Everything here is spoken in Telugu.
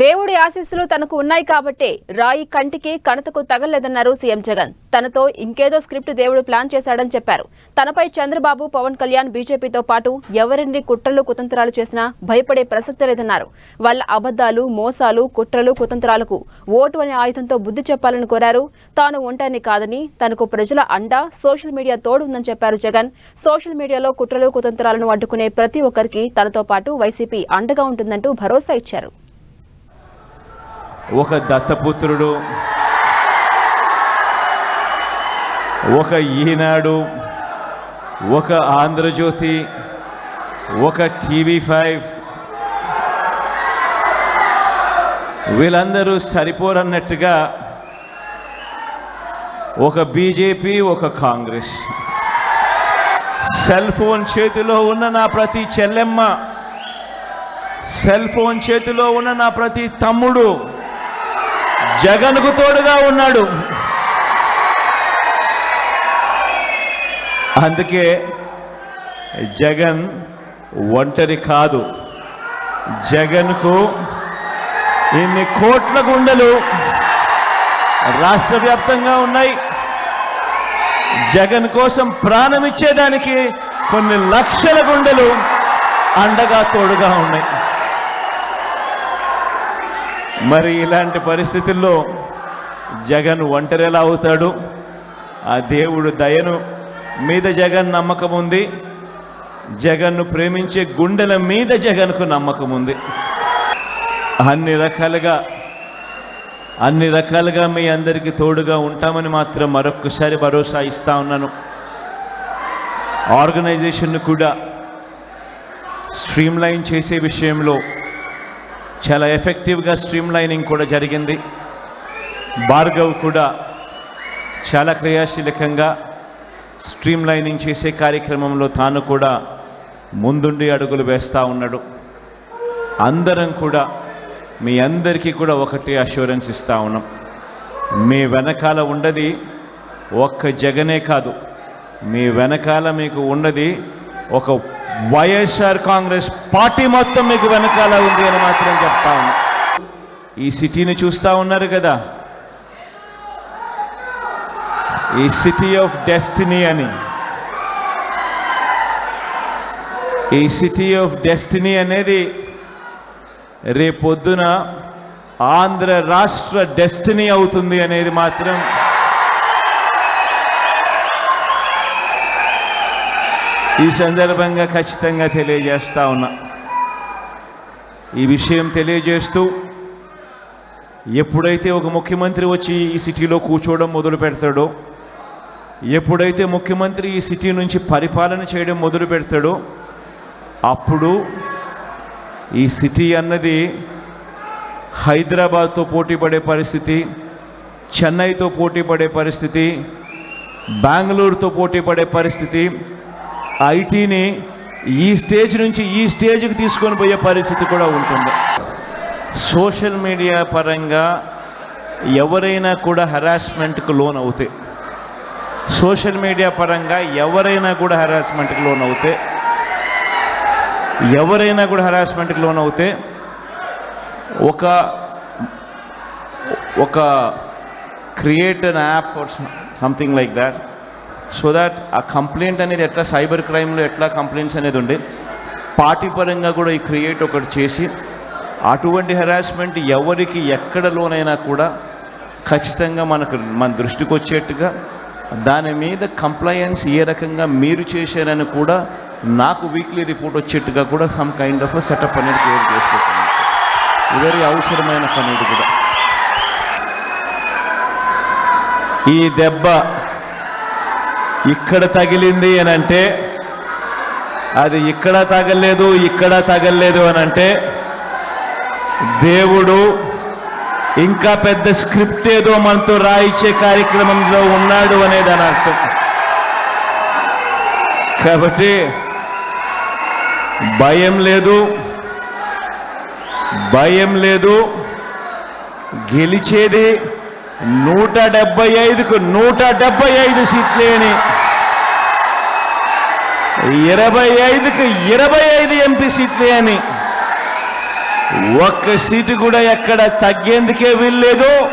దేవుడి ఆశీస్సులు తనకు ఉన్నాయి కాబట్టే రాయి కంటికి కణతకు తగలలేదన్నారు సీఎం జగన్. తనతో ఇంకేదో స్క్రిప్ట్ దేవుడు ప్లాన్ చేశాడని చెప్పారు. తనపై చంద్రబాబు పవన్ కళ్యాణ్ బీజేపీతో పాటు ఎవరిని కుట్రలు కుతంత్రాలు చేసినా భయపడే ప్రసక్తి లేదన్నారు. వాళ్ళ అబద్ధాలు మోసాలు కుట్రలు కుతంత్రాలకు ఓటు అనే ఆయుధంతో బుద్ధి చెప్పాలని కోరారు. తాను ఒంటరిని కాదని తనకు ప్రజల అండ సోషల్ మీడియా తోడు ఉందని చెప్పారు జగన్. సోషల్ మీడియాలో కుట్రలు కుతంత్రాలను అడ్డుకునే ప్రతి ఒక్కరికి తనతో పాటు వైసీపీ అండగా ఉంటుందంటూ భరోసా ఇచ్చారు. ఒక దత్తపుత్రుడు ఒక ఈనాడు ఒక ఆంధ్రజ్యోతి ఒక టీవీ ఫైవ్. వీళ్ళందరూ సరిపోరన్నట్టుగా ఒక బీజేపీ ఒక కాంగ్రెస్. సెల్ ఫోన్ చేతిలో ఉన్న నా ప్రతి చెల్లెమ్మ సెల్ ఫోన్ చేతిలో ఉన్న నా ప్రతి తమ్ముడు జగన్కు తోడుగా ఉన్నాడు. అందుకే జగన్ ఒంటరి కాదు. జగన్కు ఇన్ని కోట్ల గుండెలు రాష్ట్ర వ్యాప్తంగా ఉన్నాయి. జగన్ కోసం ప్రాణం ఇచ్చేదానికి కొన్ని లక్షల గుండెలు అండగా తోడుగా ఉన్నాయి. మరి ఇలాంటి పరిస్థితుల్లో జగన్ ఒంటరి ఎలా అవుతాడు. ఆ దేవుడు దయను మీద జగన్ నమ్మకం ఉంది. జగన్ను ప్రేమించే గుండెల మీద జగన్కు నమ్మకం ఉంది. అన్ని రకాలుగా అన్ని రకాలుగా మీ అందరికీ తోడుగా ఉంటామని మాత్రం మరొక్కసారి భరోసా ఇస్తా ఉన్నాను. ఆర్గనైజేషన్ను కూడా స్ట్రీమ్లైన్ చేసే విషయంలో చాలా ఎఫెక్టివ్గా స్ట్రీమ్ లైనింగ్ కూడా జరిగింది. భార్గవ్ కూడా చాలా క్రియాశీలకంగా స్ట్రీమ్ లైనింగ్ చేసే కార్యక్రమంలో తాను కూడా ముందుండి అడుగులు వేస్తూ ఉన్నాడు. అందరం కూడా మీ అందరికీ కూడా ఒకటి అష్యూరెన్స్ ఇస్తూ ఉన్నాం. మీ వెనకాల ఉండది ఒక్క జగనే కాదు. మీ వెనకాల మీకు ఉన్నది ఒక వైఎస్ఆర్ కాంగ్రెస్ పార్టీ మొత్తం మీకు వెనకాల ఉంది అని మాత్రం చెప్తా ఈ సిటీని చూస్తా ఉన్నారు కదా. ఈ సిటీ ఆఫ్ డెస్టినీ అని. ఈ సిటీ ఆఫ్ డెస్టినీ అనేది రేపొద్దున ఆంధ్ర రాష్ట్ర డెస్టినీ అవుతుంది అనేది మాత్రం ఈ సందర్భంగా ఖచ్చితంగా తెలియజేస్తా ఉన్నా. ఈ విషయం తెలియజేస్తూ ఎప్పుడైతే ఒక ముఖ్యమంత్రి వచ్చి ఈ సిటీలో కూర్చోవడం మొదలు పెడతాడో ఎప్పుడైతే ముఖ్యమంత్రి ఈ సిటీ నుంచి పరిపాలన చేయడం మొదలు పెడతాడో అప్పుడు ఈ సిటీ అన్నది హైదరాబాద్తో పోటీ పడే పరిస్థితి చెన్నైతో పోటీ పడే పరిస్థితి బెంగళూరుతో పోటీ పడే పరిస్థితి ఐటీని ఈ స్టేజ్ నుంచి ఈ స్టేజ్కి తీసుకొని పోయే పరిస్థితి కూడా ఉంటుంది. సోషల్ మీడియా పరంగా ఎవరైనా కూడా హరాస్మెంట్కి లోన్ అవుతాయి సోషల్ మీడియా పరంగా ఎవరైనా కూడా హరాస్మెంట్కి లోన్ అవుతే ఎవరైనా కూడా హరాస్మెంట్కి లోన్ అవుతే ఒక ఒక create an app something like that so that uh complaint అనేది ఎట్లా సైబర్ క్రైమ్లో ఎట్లా కంప్లైంట్స్ అనేది ఉండే పార్టీ పరంగా కూడా ఈ క్రియేట్ ఒకటి చేసి అటువంటి హెరాస్మెంట్ ఎవరికి ఎక్కడ లోనైనా కూడా ఖచ్చితంగా మనకు మన దృష్టికి వచ్చేట్టుగా దాని మీద కంప్లయన్స్ ఏ రకంగా మీరు చేశారని కూడా నాకు వీక్లీ రిపోర్ట్ వచ్చేట్టుగా కూడా సమ్ కైండ్ ఆఫ్ సెటప్ అనేది క్రియేట్ చేసుకుంటున్నాను వెరీ అవసరమైన పని ఇది కూడా. ఈ దెబ్బ ఇక్కడ తగిలింది అని అంటే అది ఇక్కడ తగలేదు ఇక్కడ తగలేదు అని అంటే దేవుడు ఇంకా పెద్ద స్క్రిప్ట్ ఏదో మనతో రాయించే కార్యక్రమంలో ఉన్నాడు అనేది అని అర్థం. కాబట్టి భయం లేదు భయం లేదు గెలిచేది నూట డెబ్బై ఐదుకు నూట డెబ్బై ఐదు సీట్లేని ఇరవై ఐదుకు ఇరవై ఐదు ఎంపీ సీట్లే అని. ఒక్క సీటు కూడా ఎక్కడ తగ్గేందుకే వీల్లేదు.